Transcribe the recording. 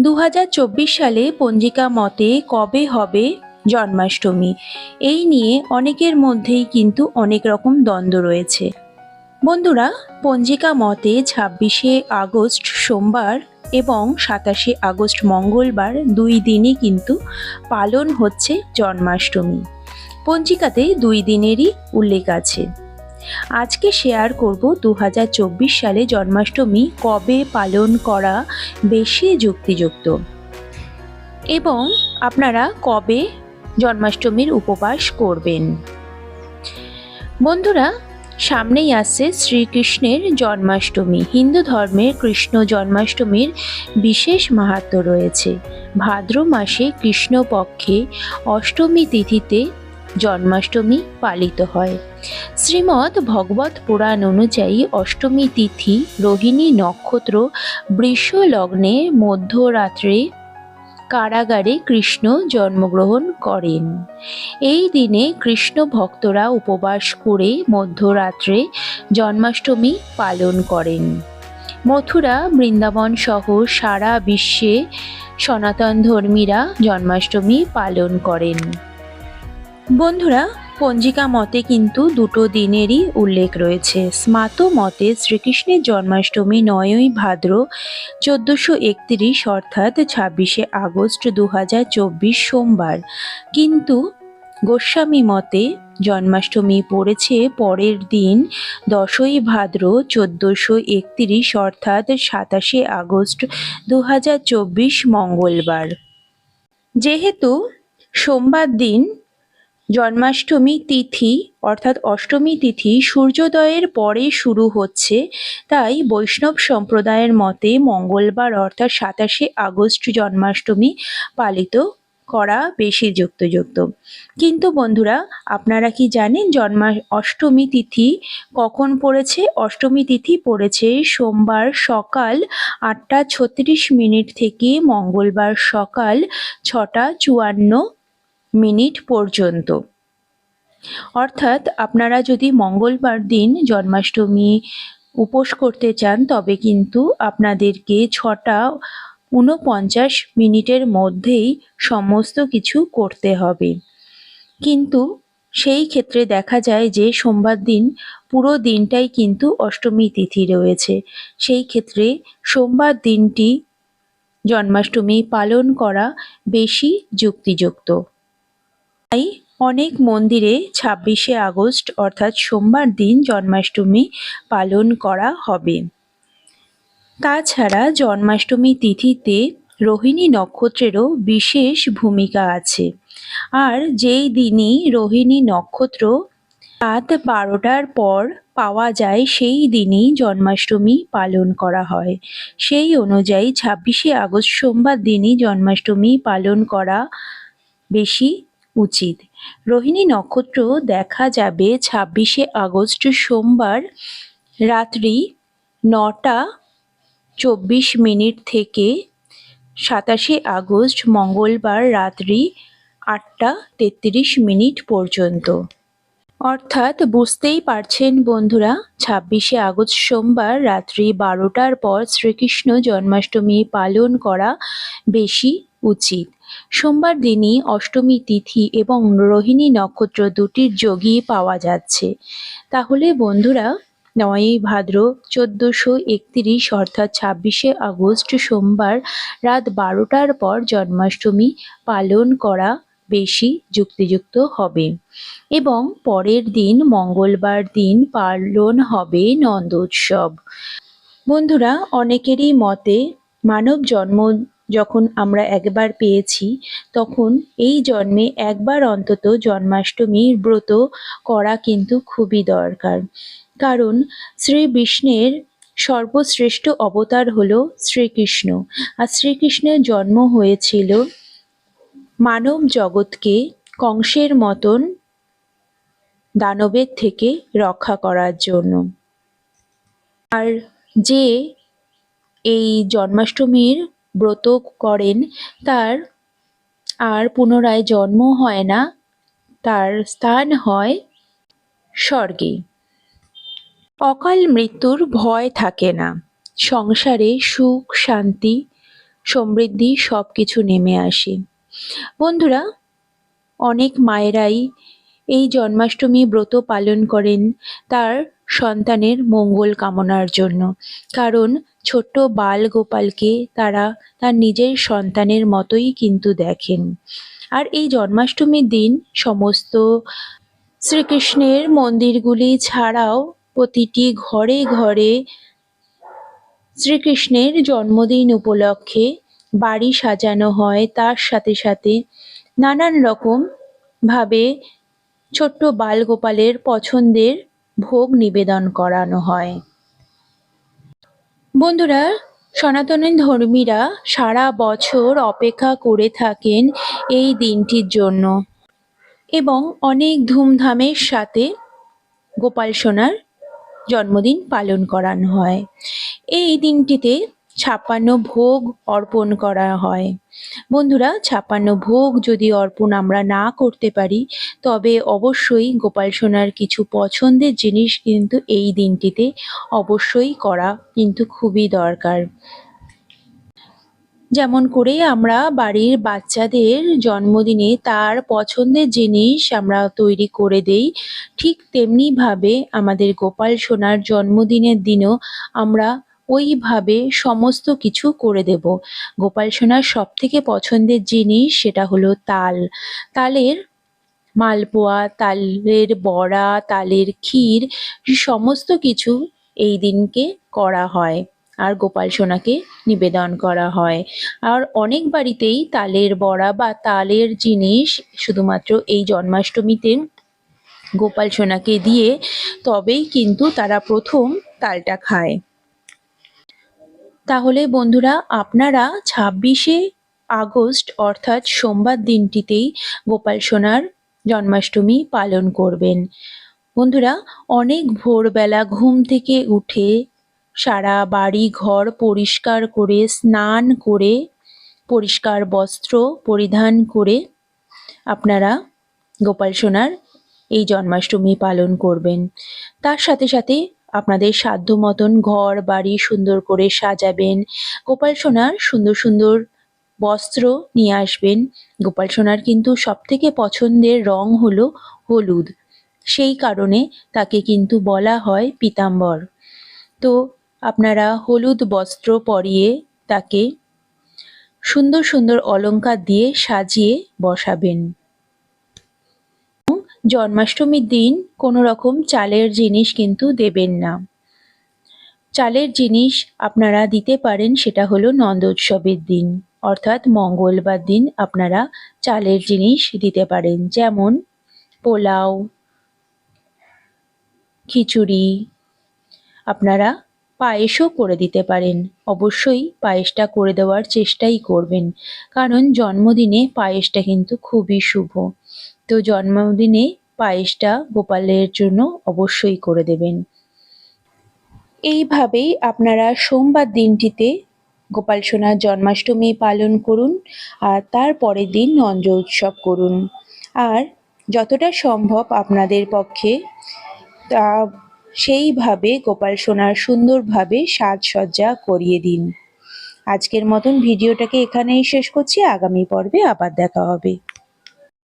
দু হাজার চব্বিশ সালে পঞ্জিকা মতে কবে হবে জন্মাষ্টমী? এই নিয়ে অনেকের মধ্যেই কিন্তু অনেক রকম দ্বন্দ্ব রয়েছে। বন্ধুরা, পঞ্জিকা মতে ছাব্বিশে আগস্ট সোমবার এবং সাতাশে আগস্ট মঙ্গলবার দুই দিনই কিন্তু পালন হচ্ছে জন্মাষ্টমী। পঞ্জিকাতে দুই দিনেরই উল্লেখ আছে। আজকে শেয়ার করব দু হাজার চব্বিশ সালে জন্মাষ্টমী কবে পালন করা বেশি যুক্তিযুক্ত। এবং আপনারা কবে জন্মাষ্টমীর উপবাস করবেন। বন্ধুরা, সামনেই আসছে শ্রীকৃষ্ণের জন্মাষ্টমী। হিন্দু ধর্মের কৃষ্ণ জন্মাষ্টমীর বিশেষ মাহাত্ম্য রয়েছে। ভাদ্র মাসে কৃষ্ণপক্ষে অষ্টমী তিথিতে জন্মাষ্টমী পালিত হয়। শ্রীমদ্ ভগবত পুরাণ অনুযায়ী অষ্টমী তিথি, রোহিণী নক্ষত্র বৃষ লগ্নে মধ্যরাত্রে কারাগারে কৃষ্ণ জন্মগ্রহণ করেন। এই দিনে কৃষ্ণ ভক্তরা উপবাস করে মধ্যরাত্রে জন্মাষ্টমী পালন করেন। মথুরা, বৃন্দাবন সহ সারা বিশ্বে সনাতন ধর্মীরা জন্মাষ্টমী পালন করেন। বন্ধুরা, পঞ্জিকা মতে কিন্তু দুটো দিনেরই উল্লেখ রয়েছে। স্মাত মতে শ্রীকৃষ্ণের জন্মাষ্টমী নয়ই ভাদ্র চোদ্দোশো একত্রিশ, অর্থাৎ ছাব্বিশে আগস্ট দু সোমবার। কিন্তু গোস্বামী মতে জন্মাষ্টমী পড়েছে পরের দিন দশই ভাদ্র চোদ্দোশো একত্রিশ, অর্থাৎ সাতাশে আগস্ট দু মঙ্গলবার। যেহেতু সোমবার দিন জন্মাষ্টমী তিথি, অর্থাৎ অষ্টমী তিথি সূর্যোদয়ের পরে শুরু হচ্ছে। তাই বৈষ্ণব সম্প্রদায়ের মতে মঙ্গলবার, অর্থাৎ সাতাশে আগস্ট জন্মাষ্টমী পালিত করা বেশি যুক্তযুক্ত। কিন্তু বন্ধুরা, আপনারা কি জানেন জন্মা অষ্টমী তিথি কখন পড়েছে? অষ্টমী তিথি পড়েছে সোমবার সকাল আটটা ছত্রিশ মিনিট থেকে মঙ্গলবার সকাল ছটা চুয়ান্ন মিনিট পর্যন্ত। অর্থাৎ আপনারা যদি মঙ্গলবার দিন জন্মাষ্টমী উপোস করতে চান, তবে কিন্তু আপনাদেরকে ছটা ঊনপঞ্চাশ মিনিটের মধ্যেই সমস্ত কিছু করতে হবে। কিন্তু সেই ক্ষেত্রে দেখা যায় যে সোমবার দিন পুরো দিনটাই কিন্তু অষ্টমী তিথি রয়েছে। সেই ক্ষেত্রে সোমবার দিনটি জন্মাষ্টমী পালন করা বেশি যুক্তিযুক্ত। তাই অনেক মন্দিরে ছাব্বিশে আগস্ট, অর্থাৎ সোমবার দিন জন্মাষ্টমী পালন করা হবে। তাছাড়া জন্মাষ্টমী তিথিতে রোহিণী নক্ষত্রেরও বিশেষ ভূমিকা আছে। আর যেই দিনই রোহিণী নক্ষত্র রাত বারোটার পর পাওয়া যায়, সেই দিনই জন্মাষ্টমী পালন করা হয়। সেই অনুযায়ী ছাব্বিশে আগস্ট সোমবার দিনই জন্মাষ্টমী পালন করা বেশি উচিত। রোহিণী নক্ষত্র দেখা যাবে ছাব্বিশে আগস্ট সোমবার রাত্রি নটা চব্বিশ মিনিট থেকে সাতাশে আগস্ট মঙ্গলবার রাত্রি আটটা তেত্রিশ মিনিট পর্যন্ত। অর্থাৎ বুঝতেই পারছেন বন্ধুরা, ছাব্বিশে আগস্ট সোমবার রাত্রি বারোটার পর শ্রীকৃষ্ণ জন্মাষ্টমী পালন করা বেশি উচিত। সোমবার দিনই অষ্টমী তিথি এবং রোহিণী নক্ষত্র দুটির যোগই পাওয়া যাচ্ছে। তাহলে বন্ধুরা, নয়ই ভাদ্র চোদ্দোশো একত্রিশ অর্থাৎ ছাব্বিশে আগস্ট সোমবার রাত বারোটার পর জন্মাষ্টমী পালন করা বেশি যুক্তিযুক্ত হবে এবং পরের দিন মঙ্গলবার দিন পালন হবে নন্দোৎসব বন্ধুরা, অনেকেরই মতে মানব জন্ম যখন আমরা একবার পেয়েছি, তখন এই জন্মে একবার অন্তত জন্মাষ্টমীর ব্রত করা কিন্তু খুবই দরকার। কারণ শ্রী বিষ্ণের সর্বশ্রেষ্ঠ অবতার হল শ্রীকৃষ্ণ। আর শ্রীকৃষ্ণের জন্ম হয়েছিল মানব জগৎকে কংসের মতন দানবের থেকে রক্ষা করার জন্য। আর যে এই জন্মাষ্টমীর ব্রত করেন, তার আর পুনরায় জন্ম হয় না, তার স্থান হয় স্বর্গে। অকাল মৃত্যুর ভয় থাকে না। সংসারে সুখ, শান্তি, সমৃদ্ধি সব কিছু নেমে আসে। বন্ধুরা, অনেক মায়েরাই এই জন্মাষ্টমী ব্রত পালন করেন তার সন্তানের মঙ্গল কামনার জন্য। কারণ ছোট্ট বাল গোপালকে তারা তার নিজের সন্তানের মতোই কিন্তু দেখেন। আর এই জন্মাষ্টমীর দিন সমস্ত শ্রীকৃষ্ণের মন্দিরগুলি ছাড়াও প্রতিটি ঘরে ঘরে শ্রীকৃষ্ণের জন্মদিন উপলক্ষে বাড়ি সাজানো হয়। তার সাথে সাথে নানান রকম ভাবে ছোট্ট বালগোপালের পছন্দের ভোগ নিবেদন করানো হয়। বন্ধুরা, সনাতনী ধর্মীরা সারা বছর অপেক্ষা করে থাকেন এই দিনটির জন্য এবং অনেক ধুমধামের সাথে গোপাল সোনার জন্মদিন পালন করানো হয়। এই দিনটিতে ছাপ্পান্ন ভোগ অর্পণ করা হয়। বন্ধুরা, ছাপ্পান্ন ভোগ যদি অর্পণ আমরা না করতে পারি, তবে অবশ্যই গোপাল সোনার কিছু পছন্দের জিনিস কিন্তু এই দিনটিতে অবশ্যই করা কিন্তু খুবই দরকার। যেমন করে আমরা বাড়ির বাচ্চাদের জন্মদিনে তার পছন্দের জিনিস আমরা তৈরি করে দেই, ঠিক তেমনিভাবে আমাদের গোপাল সোনার জন্মদিনের দিনও আমরা ওইভাবে সমস্ত কিছু করে দেব। গোপাল সোনার সব থেকে পছন্দের জিনিস সেটা হলো তাল। তালের মালপোয়া, তালের বড়া, তালের ক্ষীর, সমস্ত কিছু এই দিনকে করা হয় আর গোপাল সোনাকে নিবেদন করা হয়। আর অনেক বাড়িতেই তালের বড়া বা তালের জিনিস শুধুমাত্র এই জন্মাষ্টমীতে গোপাল সোনাকে দিয়ে তবেই কিন্তু তারা প্রথম তালটা খায়। তাহলে বন্ধুরা, আপনারা ছাব্বিশে আগস্ট, অর্থাৎ সোমবার দিনটিতেই গোপাল সোনার জন্মাষ্টমী পালন করবেন। বন্ধুরা, অনেক ভোরবেলা ঘুম থেকে উঠে সারা বাড়ি ঘর পরিষ্কার করে, স্নান করে, পরিষ্কার বস্ত্র পরিধান করে আপনারা গোপাল সোনার এই জন্মাষ্টমী পালন করবেন। তার সাথে সাথে আপনাদের সাধ্য মতন ঘর, বাড়ি সুন্দর করে সাজাবেন। গোপাল সোনার সুন্দর সুন্দর বস্ত্র নিয়ে আসবেন। গোপাল সোনার কিন্তু সবথেকে পছন্দের রং হলো হলুদ। সেই কারণে তাকে কিন্তু বলা হয় পীতাম্বর। তো আপনারা হলুদ বস্ত্র পরিয়ে তাকে সুন্দর সুন্দর অলঙ্কার দিয়ে সাজিয়ে বসাবেন। জন্মাষ্টমীর দিন কোনো রকম চালের জিনিস কিন্তু দেবেন না। চালের জিনিস আপনারা দিতে পারেন, সেটা হলো নন্দোৎসবের দিন। অর্থাৎ মঙ্গলবার দিন আপনারা চালের জিনিস দিতে পারেন, যেমন পোলাও, খিচুড়ি। আপনারা পায়েসও করে দিতে পারেন। অবশ্যই পায়েসটা করে দেওয়ার চেষ্টাই করবেন, কারণ জন্মদিনে পায়েসটা কিন্তু খুবই শুভ। তো জন্মদিনে পায়েসটা গোপালের জন্য অবশ্যই করে দেবেন। এইভাবেই আপনারা সোমবার দিনটিতে গোপাল সোনার জন্মাষ্টমী পালন করুন আর তার পরের দিন নঞ্জ উৎসব করুন। আর যতটা সম্ভব আপনাদের পক্ষে তা সেইভাবে গোপাল সোনার সুন্দরভাবে সাজসজ্জা করিয়ে দিন। আজকের মতন ভিডিওটাকে এখানেই শেষ করছি। আগামী পর্বে আবার দেখা হবে।